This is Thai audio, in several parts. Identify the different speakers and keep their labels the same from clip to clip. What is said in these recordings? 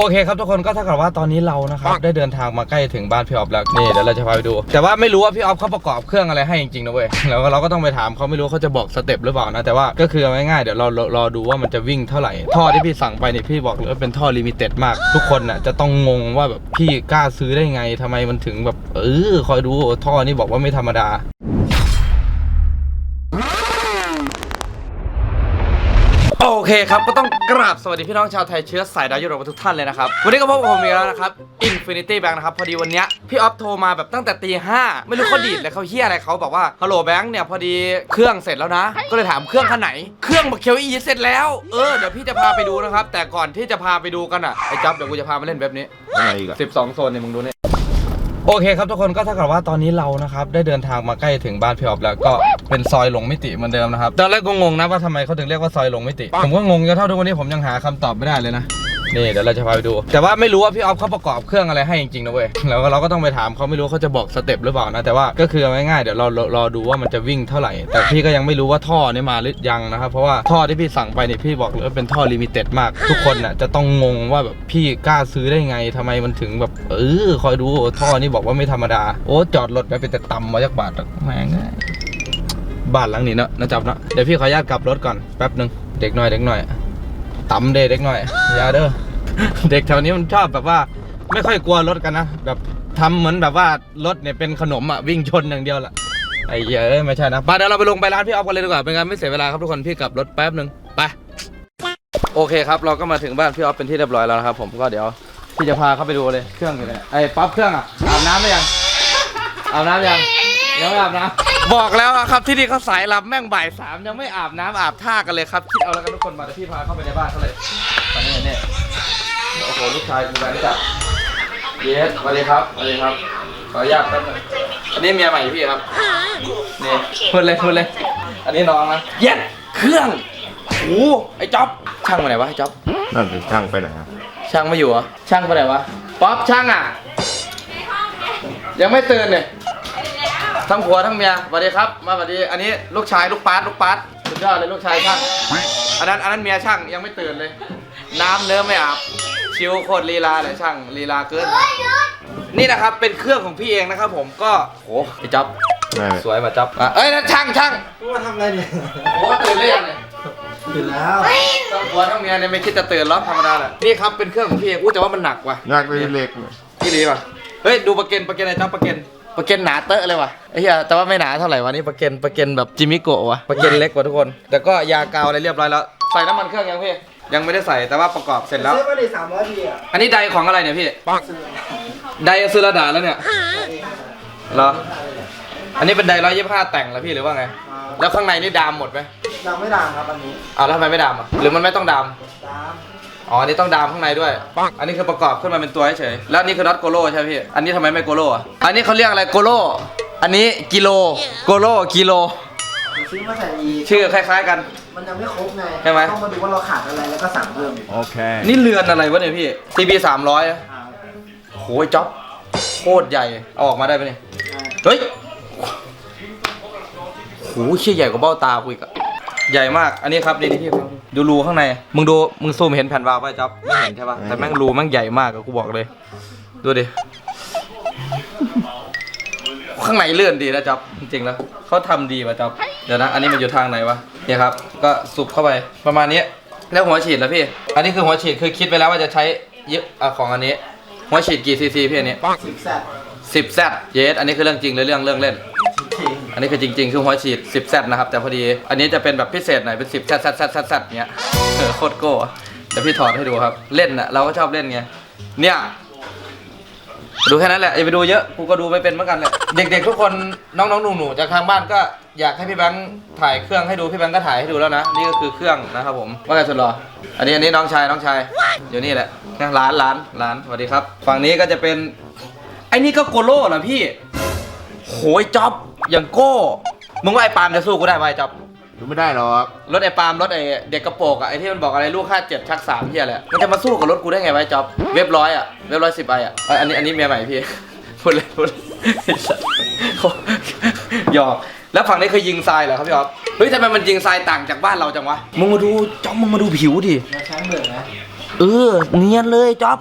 Speaker 1: โอเคครับทุกคนก็เท่ากับว่าตอนนี้เรานะครับได้เดินทางมาใกล้ถึงบ้านพี่ออฟแล้วนี่เดี๋ยวเราจะพาไปดู แต่ว่าไม่รู้ว่าพี่ออฟเขาประกอบเครื่องอะไรให้จริงๆนะเว้ยแล้วเราก็ต้องไปถามเขาไม่รู้เขาจะบอกสเต็ปหรือเปล่านะแต่ว่าก็คือเอาง่ายๆเดี๋ยวเรารอรอดูว่ามันจะวิ่งเท่าไหร่ ท่อที่พี่สั่งไปนี่พี่บอกเลยว่าเป็นท่อลิมิเต็ดมาก ทุกคนน่ะจะต้องงงว่าแบบพี่กล้าซื้อได้ไงทำไมมันถึงแบบเออคอยดูท่อนี่บอกว่าไม่ธรรมดา เคครับก็ต้องกราบสวัสดีพี่น้องชาวไทยเชื้อสายดาวยุโรปทุกท่านเลยนะครับ วันนี้ก็พบกับผมอีกแล้วนะครับ Infinity Bank นะครับ พอดีวันเนี้ยพี่ออฟโทรมาแบบตั้งแต่ตีห้าไม่รู้เขาดีดเลยเขาเฮียอะไรเขาบอกว่าฮัลโหลแบงค์เนี่ยพอดีเครื่องเสร็จแล้วนะ ก็เลยถามเครื่องคันไหน เครื่องบักเคียวอีเสร็จแล้ว เออเดี๋ยวพี่จะพาไปดูนะครับ แต่ก่อนที่จะพาไปดูกันอะไอ้จับเดี๋ยวกูจะพามาเล่นแบบนี้
Speaker 2: อะไรอีกอะ
Speaker 1: 12โซนเนี่ยมึงดูนี่ โอเคครับทุกคนก็เท่ากับว่าตอนนี้เรานะครับได้เดินทางมาใกล้ถึงบ้านพี่ออฟแล้วก็เป็นซอยหลงมิติเหมือนเดิมนะครับตอนแรกก็งงนะว่าทำไมเขาถึงเรียกว่าซอยหลงมิติ ผมก็งงจนเท่าทุกวันนี้ผมยังหาคำตอบไม่ได้เลยนะ นี่เดี๋ยวเราจะพาไปดู แต่ว่าไม่รู้ว่าพี่ออฟเขาประกอบเครื่องอะไรให้จริงๆนะเว้ยแล้วเราก็ต้องไปถามเขาไม่รู้เขาจะบอกสเต็ปหรือเปล่านะแต่ว่าก็คือง่ายๆเดี๋ยวเรารอดูว่ามันจะวิ่งเท่าไหร่ แต่พี่ก็ยังไม่รู้ว่าท่อนี่มาหรือยังนะครับเพราะว่าท่อที่พี่สั่งไปเนี่ยพี่บอกเลยว่าเป็นท่อลิมิเต็ดมาก ทุกคนน่ะจะต้องงงว่าแบบพี่กล้าซื้อได้ไงทำไมมันถึงแบบเออคอยดูท่อนี่บอกว่าไม่ธรรมดาโอ้จอดรถไปเป็นแต่ต่ำมาจากบาทอะแม่งบ้านหลังนี้เนอะนะจับเนอะเดี๋ยวพี่ขออนุญาตกลับรถก่อนแป๊บหนึ่งเด็กหน่อยเด็กหน่อย ต่ำเด้เด็กหน่อยอย่าเด้อเด็กแถวนี้มันชอบแบบว่า ไม่ค่อยกลัวรถกันนะแบบทำเหมือนแบบว่ารถเนี่ยเป็นขนมอะวิ่งชนอย่างเดียวแหละไอ้เยอ้ยไม่ใช่นะไปเดี๋ยวเราไปลงไปร้านพี่ออฟกันเลยดีกว่าเป็นการไม่เสียเวลาครับทุกคนพี่กลับรถแป๊บหนึ่งไปโอเคครับเราก็มาถึงบ้านพี่ออฟเป็นที่เรียบร้อยแล้วนะครับผมก็เดี๋ยวพี่จะพาเข้าไปดูเลยเครื่องอยู่ไหนไอ้ป๊อปเครื่องอะอาบน้ำไหมยังอาบน้ำยัง ยังไม่อาบน้ำบอกแล้วอะครับที่นี่เขาสายลับแม่งบ่ายสามยังไม่อาบน้ำอาบท่ากันเลยครับคิดเอาแล้วกันทุกคนมาเดี๋ยวพี่พาเข้าไปในบ้านเขาเลยตอนนี้เนี่ยโอ้โหลูกชายกูแบนจัดเยสสวัสดีครับสวัสดีครับขออนุญาตแป๊บนึงอันนี้เมียใหม่พี่ครับนี่พูดเลยพูดเลย อันนี้น้องนะเย็ดเครื่องโอ้โหไอ้จ๊อบช่างมาไหนวะไอ้จ๊อบ
Speaker 2: นั่นคือช่างไปไหนอะ
Speaker 1: ช่างไม่อยู่เหรอช่างไปไหนวะป๊อปช่างอะ ยังไม่ตื่นเลย ทั้งผัวทั้งเมียสวัสดีครับ มาสวัสดี อันนี้ลูกชายลูกปาร์ตลูกปาร์ตสุดยอดเลยลูกชายช่าง อันนั้นอันนั้นเมียช่างยังไม่ตื่นเลย น้ำเนื้อไม่อาบ ชิวโคตรลีลาเลยช่างลีลาเกิน นี่นะครับเป็นเครื่องของพี่เองนะครับผมก็โหไอ้จ๊อบ
Speaker 2: ไม่
Speaker 1: สวยมาจ๊อบอะเอ้ยนั่นช่างช่าง
Speaker 3: กูมาทำอะไรเนี่ย
Speaker 1: โอ้ตื่นเรียงเลย
Speaker 3: ตื่นแล้ว
Speaker 1: ทั้งผัวทั้งเมียเนี่ยไม่คิดจะตื่นหรอกธรรมดาแหละนี่ครับเป็นเครื่องของพี่เองอู้แต่ว่ามันหนักว่ะ
Speaker 2: ยากเลยเล็ก
Speaker 1: พี่ลีป่ะเฮ้ยดูประเกนประเกนอะไรจ๊อบประเกน ประเกนหนาเตอะเลยว่ะไอ้เหี้ยแต่ว่าไม่หนาเท่าไหร่วะนี่ประเกนประเกนแบบจิมิโกะวะประเกนเล็กกว่าทุกคน แต่ก็ยากาวอะไรเรียบร้อยแล้วใส่น้ำมันเครื่องยังพี่ยังไม่ได้ใส่แต่ว่าประกอบเสร็จแล้ว
Speaker 3: ซื้อมาดิสามร้อยดีอะ
Speaker 1: อันนี้ไดของอะไรเนี่ยพี่
Speaker 3: ซื้อ
Speaker 1: ไดซูราดาแล้วเนี่ยเหรออันนี้เป็นไดร้อยยี่ห้าแต่งแล้วพี่หรือว่าไง แล้วข้างในนี่ดามหมดไหม
Speaker 3: ดังไม่ดังครับอันนี้
Speaker 1: อ้าวแล้วทำไมไม่ดามอะหรือมันไม่ต้องดาม
Speaker 3: ดัง
Speaker 1: อ๋ออันนี้ต้องดามข้างในด้วยอันนี้คือประกอบขึ้นมาเป็นตัวเฉยๆแล้วนี่คือน็อตโกโลใช่ไหมพี่ อันนี้ทำไมไม่โกโลอะ อันนี้เขาเรียกอะไรโกโล อันนี้กิโล โกโลกิโล
Speaker 3: ซื้อมาใส่อีก
Speaker 1: ชื่อคล้ายๆกัน
Speaker 3: มันยังไม่ครบไง
Speaker 1: ใช่ไหม
Speaker 3: ต้องมาดูว่าเราขาดอะไรแล้วก็สั่งเพิ่ม
Speaker 2: โอเค
Speaker 1: นี่เรือนอะไรวะเนี่ยพี่ TB 300อะ
Speaker 3: อ่า
Speaker 1: โหยจ๊อบโคตรใหญ่ เอาออกมาได้ปะเนี่ย เฮ้ยโหเชี่ยใหญ่กว่าเบ้าตาคุยกอะ ใหญ่มาก อันนี้ครับนี่นี่พี่ดูรูข้างใน มึงดู มึงซูมเห็นแผ่นวาล์วป่ะจ๊อบไม่เห็นใช่ป่ะ แต่แม่งรูแม่งใหญ่มากอะกูบอกเลย ดูดิ ข้างในเลื่อนดีนะจ๊อบจริงๆแล้วเขาทำดีป่ะจ๊อบเดี๋ยวนะ อันนี้มันอยู่ทางไหนวะ เนี่ยครับ ก็สุบเข้าไปประมาณนี้ แล้วหัวฉีดแล้วพี่ อันนี้คือหัวฉีดคือคิดไปแล้วว่าจะใช้เยอะอะของอันนี้ หัวฉีดกี่ซีซีพี่อันนี้
Speaker 3: สิบแซด
Speaker 1: สิบแซดเยสอันนี้คือเรื่องจริงหรือเรื่องเรื่องเล่น
Speaker 3: จริง
Speaker 1: อันนี้คือจริง ๆ คือหัวฉีด10แซดนะครับ แต่พอดีอันนี้จะเป็นแบบพิเศษหน่อยเป็น10แซดแซดแซดแซดแซดเนี้ยเออโคตรโก้อะเดี๋ยวพี่ถอดให้ดูครับ เล่นน่ะเราก็ชอบเล่นไงเนี่ยดูแค่นั้นแหละอย่าไปดูเยอะกูก็ดูไม่เป็นเหมือนกันแหละเด็กๆทุกคนน้องๆหนูๆจากทางบ้านก็อยากให้พี่แบงค์ถ่ายเครื่องให้ดูพี่แบงค์ก็ถ่ายให้ดูแล้วนะนี่ก็คือเครื่องนะครับผมว่าไงสุดหรออันนี้อันนี้น้องชายน้องชายอยู่นี่แหละนะร้านร้านร้านสวัสดีครับ ฝั่งนี้ก็จะเป็นไอ้นี่ก็โกโล่เหรอพี่โหยจ๊อบ อย่างโก้มึงว่าไอ้ปาล์มจะสู้กูได้ไหมไอ้จ๊อบ
Speaker 2: ดูไม่ได้หรอก
Speaker 1: รถไอ้ปาล์มรถไอ้เด็กกระโปรงอะไอ้ที่มันบอกอะไรลูกค่าเจ็ดชักสามเฮียแหละมันจะมาสู้กับรถกูได้ไงวะไอ้จ๊อบเว็บร้อยอะเว็บร้อยสิบไออะเอ้ยอันนี้อันนี้เมียใหม่พี่ พูดเลยพูดเลยไอ้สัสโคหยอกแล้วฝั่งนี้คือยิงทรายเหรอครับพี่อ๊อฟเฮ้ยทำไมมันยิงทรายต่างจากบ้านเราจังวะมึงมาดูจ๊อบมึงมาดูผิวดิ
Speaker 3: เราใช้เบิร์กนะ
Speaker 1: เออเนียนเลยจ๊อบ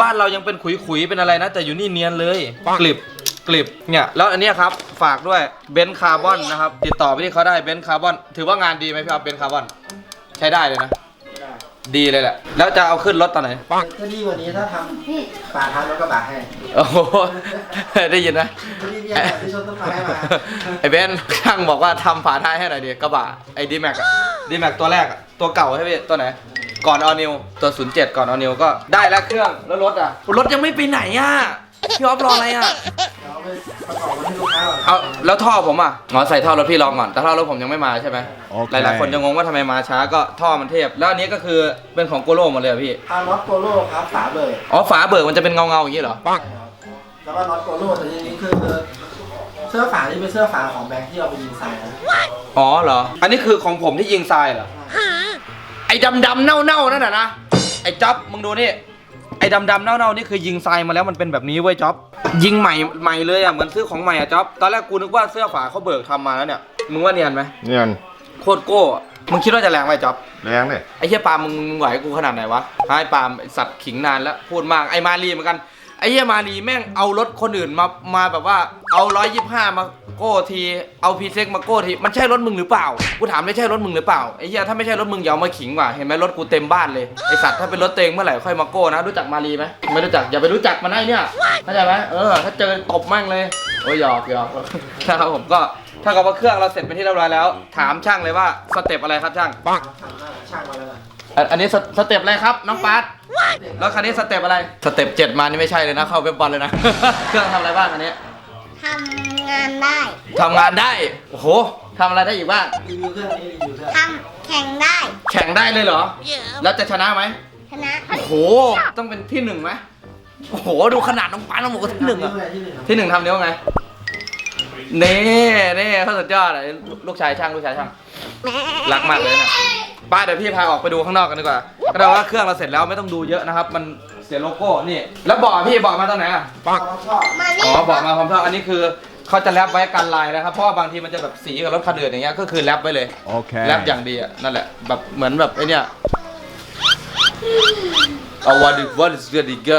Speaker 1: บ้านเรายังเป็นขุยๆเป็นอะไรนะ แต่อยู่นี่เนียนเลยกลิบ กลิบเนี่ยแล้วอันเนี้ยครับฝากด้วยเบนคาร์บอนนะครับ ติดต่อไปที่เขาได้เบนคาร์บอนถือว่างานดีไหมพี่อ๊อฟเบนคาร์บอนใช้ได้เลยนะ ดีเลยแหละ แล้วจะเอาขึ้นรถตอนไหน
Speaker 3: ก็ดีกว่านี้ถ้าทำฝาท้ายรถกระบะให้
Speaker 1: โอ้โหได้ยินนะ
Speaker 3: ก็ดีเนี่ยที่ชนต้นไม้มา
Speaker 1: ไอ้เบนช่างบอกว่าทำฝาท้ายให้หน่อยดิกระบะไอ้ดีแม็กอะดีแม็กตัวแรกอะตัวเก่าใช่ไหมพี่ตัวไหนก่อนออนิวตัว 07 ก่อนออนิวก็ได้แล้วเครื่องแล้วรถอะรถยังไม่ไปไหนอะพี่ออฟรออะไรอะ
Speaker 3: เรา ไปประกอบมันให้ลูกค้าก่อน
Speaker 1: เอาแล้วท่อผมอะอ๋อใส่ท่อรถพี่ลองก่อนแต่ท่อรถผมยังไม่มาใช่ไหม
Speaker 2: โอเค
Speaker 1: หลายๆคนจะงงว่าทำไมมาช้าก็ท่อมันเทพ แล้วอันนี้ก็คือเป็นของโกโลหมดเลยอะพี่
Speaker 3: ทางน็อตโกโล่ครับฝาเบิก
Speaker 1: อ๋อฝาเบิกมันจะเป็นเงาเงาๆอย่างนี้เหรอ
Speaker 3: แล้วก็น็อตโกโล่แต่ทีนี้คือเสื้อฝาที่เป็นเสื้อฝาของแบงค์ที่เอาไปยิงใส่นะ
Speaker 1: อ๋อเหรอ อันนี้คือของผมที่ยิงทรายเหรอไอ้ดำดำๆเน่าเน่าๆนั่นน่ะนะไอ้จ๊อบมึงดูนี่ไอ้ดำดำๆเน่าเน่าๆนี่คือยิงทรายมาแล้วมันเป็นแบบนี้เว้ยจ๊อบ ยิงใหม่ใหม่เลยอะเหมือนซื้อของใหม่อะจ๊อบตอนแรกกูนึกว่าเสื้อฝาเขาเบิกทำมาแล้วเนี่ยมึงว่าเนียนไหม
Speaker 2: เนียน
Speaker 1: โคตรโก้อะมึงคิดว่าจะแรงไหมจ๊อบ
Speaker 2: แรงเนี่ย
Speaker 1: ไอ้เหี้ยปาล์มมึงมึงไหวกูขนาดไหนวะไอ้ปาล์มไอ้สัตว์ขิงนานแล้วพูดมากไอ้มารีเหมือนกันไอ้เหี้ยมารีแม่งเอารถคนอื่นมามาแบบว่า เอาร้อยยี่ห้ามาโก้ที เอาพีเซ็กมาโก้ที มันใช่รถมึงหรือเปล่า กูถามไม่ใช่รถมึงหรือเปล่า ไอ้เหี้ยถ้าไม่ใช่รถมึงอย่าเอามาขิงว่ะ เห็นไหมรถกูเต็มบ้านเลย ไอ้สัตว์ถ้าเป็นรถเตงเมื่อไหร่ค่อยมาโก้นะ รู้จักมารีไหมไม่รู้จัก อย่าไปรู้จักมันไอ้เนี่ยเข้าใจไหมเออ ถ้าเจอตบแม่งเลย โอ้ยหยอกหยอกนะครับผมก็ถ้ากับว่าเครื่องเราเสร็จเป็นที่เรียบร้อยแล้ว ถามช่างเลยว่าสเต็ปอะไรครับช่าง
Speaker 3: ทำหน้าช่างมาแล้วนะ
Speaker 1: อันอันนี้สสเต็ปอะไรครับน้องปาร์ตแล้วคันนี้สเต็ปอะไร สเต็ปเจ็ดมานี่ไม่ใช่เลยนะเข้าเว็บบอลเลยนะ เครื่องทำอะไรบ้างอันนี้
Speaker 4: ทำงานได้
Speaker 1: ทำงานได้ โอ้โหทำอะไรได้อีกบ้าง
Speaker 3: รีวิวเครื่องนี้รีวิวเครื่อง
Speaker 4: ทำแข่งได้
Speaker 1: แข่งได้เลยเหรอ แล้วจะชนะไหม
Speaker 4: ชนะ
Speaker 1: โอ้โห ต้องเป็นที่หนึ่งไหมโอ้โห ดูขนาดน้องปาร์ตน้องบอกว่าที่หนึ่งอะ
Speaker 3: ที่หนึ่ง
Speaker 1: ที่หนึ่งทำเนี้ยไงเน่เน่เขาสุดยอดอะลูกชายช่างลูกชายช่าง รักมากเลยนะป้าเดี๋ยวพี่พาออกไปดูข้างนอกกันดีกว่าก็ได้ว่าเครื่องเราเสร็จแล้วไม่ต้องดูเยอะนะครับ มันเสียโลโก้นี่ แล้วเบอกพี่เบอกมาตอนไหนอะ
Speaker 3: ชอบ
Speaker 4: มา
Speaker 1: อ๋
Speaker 4: นี่
Speaker 1: อเบอกมาพร้อมท่ออันนี้คือเขาจะแรปไว้กันลายนะครับเพราะว่าบางทีมันจะแบบสีกับรถคันอื่นอย่างเงี้ยก็คือแรปไว้เลย
Speaker 2: โอเค
Speaker 1: แรปอย่างดีอะนั่นแหละแบบเหมือนแบบไอ้เนี่ยเอาวันดิวันดิเดีก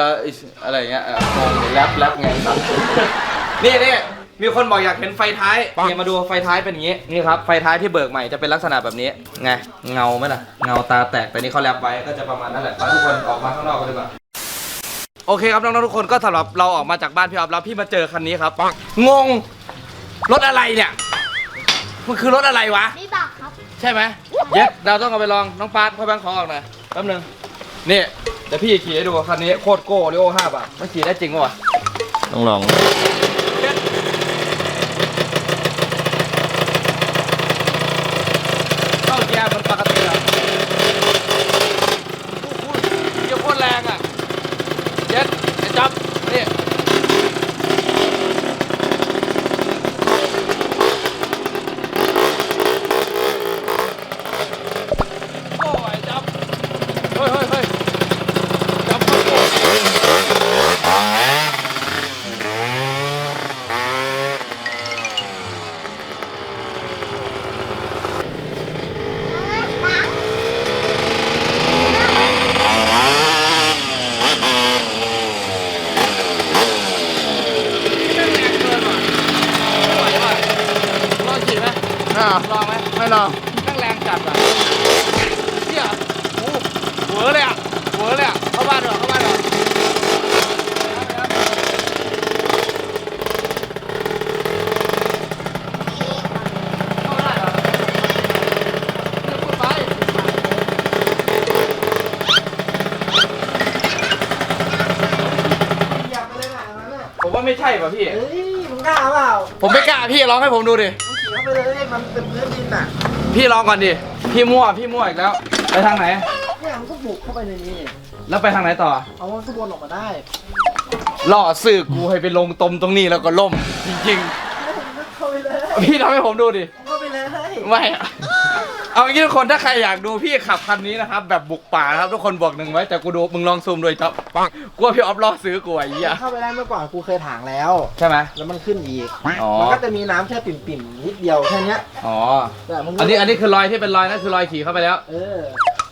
Speaker 1: อะไรอย่างเงี้ยเอองงเลยแรปแรปไงสัตว์นี่นี่มีคนบอกอยากเห็นไฟท้ายนี่มาดูไฟท้ายเป็นอย่างงี้นี่ครับไฟท้ายที่เบิกใหม่จะเป็นลักษณะแบบนี้ไงเงาไหมล่ะเงาตาแตกแต่นี่เขาแรปไว้ก็จะประมาณนั้นแหละไปทุกคนออกมาข้างนอกกันดีกว่า โอเคครับน้องๆทุกคนก็สำหรับเราออกมาจากบ้านพี่ออฟแล้วพี่มาเจอคันนี้ครับงงรถอะไรเนี่ยมันคือรถอะไรวะ
Speaker 4: ไม่บอกครับ
Speaker 1: ใช่ไหมเย็ดเราต้องเอาไปลองน้องปาร์ตพ่อแบงค์ขอออกหน่อยแป๊บนึงนี่เดี๋ยวพี่ขี่ให้ดูคันนี้โคตรโก้เรีโอห้าบาทมันขี่ได้จริงปะวะ
Speaker 2: ต้องลอง
Speaker 1: เข้าเกียร์มันปกติอะโอ้โหเกียร์โคตรแรงอะ เย็ดไอ้จับนี่โอ้ยจับเฮ้ยเฮ้ยเฮ้ยจับโคตรโก้แม่งแรงเกินว่ะไม่ไหวว่ะลองขี่ไหม
Speaker 2: อ่า
Speaker 1: ลองไหม
Speaker 2: ไม่ลอง
Speaker 1: แม่งแรงจัดอะเฮียโอ้โหเหวอเลยอะเหวอเลยอะ เข้าบ้านดีกว่าเข้าบ้านดีกว่าเข้าได้เหรอเดี๋ยวพูดไป
Speaker 3: อยากไปเลยหนังนั้นน่ะ
Speaker 1: ผมว่า ไม่ใช่ป่ะพี่
Speaker 3: เฮ้ยมึงกล้าเปล่า
Speaker 1: ผมไม่กล้าพี่ลองให้ผมดูดิ
Speaker 3: มึงขี่เข้าไปเลยมันเป็นพื้นดินน่ะ
Speaker 1: พี่ลองก่อนดิ พี่มั่ว พี่มั่วอีกแล้ว ไปทางไหน
Speaker 3: เนี่ยมันก็บุกเข้าไปในนี้
Speaker 1: แล้วไปทางไหนต่อ
Speaker 3: เอามันขบวนออกมาได้
Speaker 1: ล่อสื่อกูให้ไปลงตมตรงนี้แล้วก็ล่ม จริง
Speaker 3: แล้วผมก็เข้าไปเลย
Speaker 1: ๆ พี่ทำให้ผมดูดิ
Speaker 3: เข้าไปเลย
Speaker 1: ไม่อะ เอางี้ทุกคนถ้าใครอยากดูพี่ขับคันนี้นะครับแบบบุกป่านะครับทุกคนบอกหนึ่งไว้แต่กูดูมึงลองซูมดูครับปังกลัวพี่ออฟล่อซื้อกูไอ้เหี้ย
Speaker 3: เข้าไปได้เมื่อก่อนกูเคยถางแล้ว
Speaker 1: ใช่ไหม
Speaker 3: แล้วมันขึ้นอีก
Speaker 1: อ๋อ
Speaker 3: มันก็จะมีน้ำแค่ปิ่มๆนิดเดียวแค่เนี้ย
Speaker 1: อ๋อ
Speaker 3: แต่มึง
Speaker 1: อันนี้อันนี้คือรอยที่เป็นรอยนั่นคือรอยขี่เข้าไปแล้ว
Speaker 3: เออ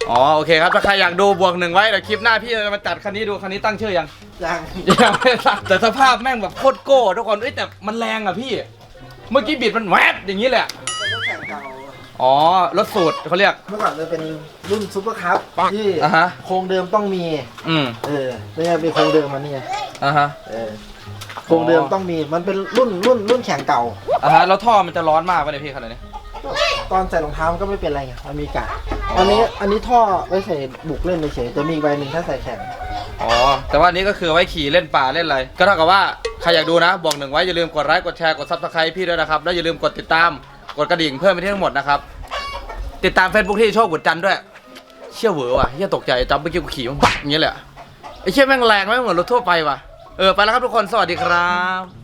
Speaker 1: อ๋อโอเคครับถ้าใครอยากดูบวกหนึ่งไว้เดี๋ยวคลิปหน้าพี่จะมาจัดคันนี้ดูคันนี้ตั้งชื่อยัง
Speaker 3: ยัง
Speaker 1: ยังไม่ตั้งแต่สภาพแม่งแบบโคตรโก้ทุกคนเอ้ยแต่มันแรงอะพี่ เมื่อกี้บิดมันแวบอย่างนี้เลยอะ อ๋อรถสูตรเขาเรียก
Speaker 3: เมื่อก่อนจะเป็นรุ่นซูเปอร์คัพที่
Speaker 1: อ่าฮะ
Speaker 3: โครงเดิมต้องมี
Speaker 1: อืม
Speaker 3: เออนี่ไงเป็นโครงเดิมมันนี่ไง
Speaker 1: อ่าฮะ
Speaker 3: เออโครงเดิมต้องมีมันเป็นรุ่นรุ่นรุ่นแข่งเก่า
Speaker 1: อ่าฮะ แล้วท่อมันจะร้อนมากป่ะเนี่ยพี่ขนาดนี้
Speaker 3: ตอนใส่รองเท้ามันก็ไม่เป็นไรไงมันมีกะอันนี้อันนี้ท่อไว้ใส่บุกเล่นเฉยๆจะมีอีกใบหนึ่งถ้าใส่แข่ง
Speaker 1: อ๋อ แต่ว่าอันนี้ก็คือไว้ขี่เล่นป่าเล่นอะไร ก็เท่ากับว่า ใครอยากดูนะ บอกหนึ่งไว้อย่าลืมกดไลค์ กดแชร์ กดซับสไครต์พี่ด้วยนะครับ แล้วอย่าลืมกดติดตาม กดกระดิ่งเพิ่มไปที่ทั้งหมดนะครับ ติดตาม Facebook ที่โชคบุตรจันทร์ด้วย เชี่ยเหวอว่ะเชี่ยตกใจจับเมื่อกี้กูขี่มันบักอย่างเงี้ยเลยอะไอ้เชี่ยแม่งแรงไม่เหมือนรถทั่วไปว่ะ เออ ไปแล้วครับทุกคน สวัสดีครับ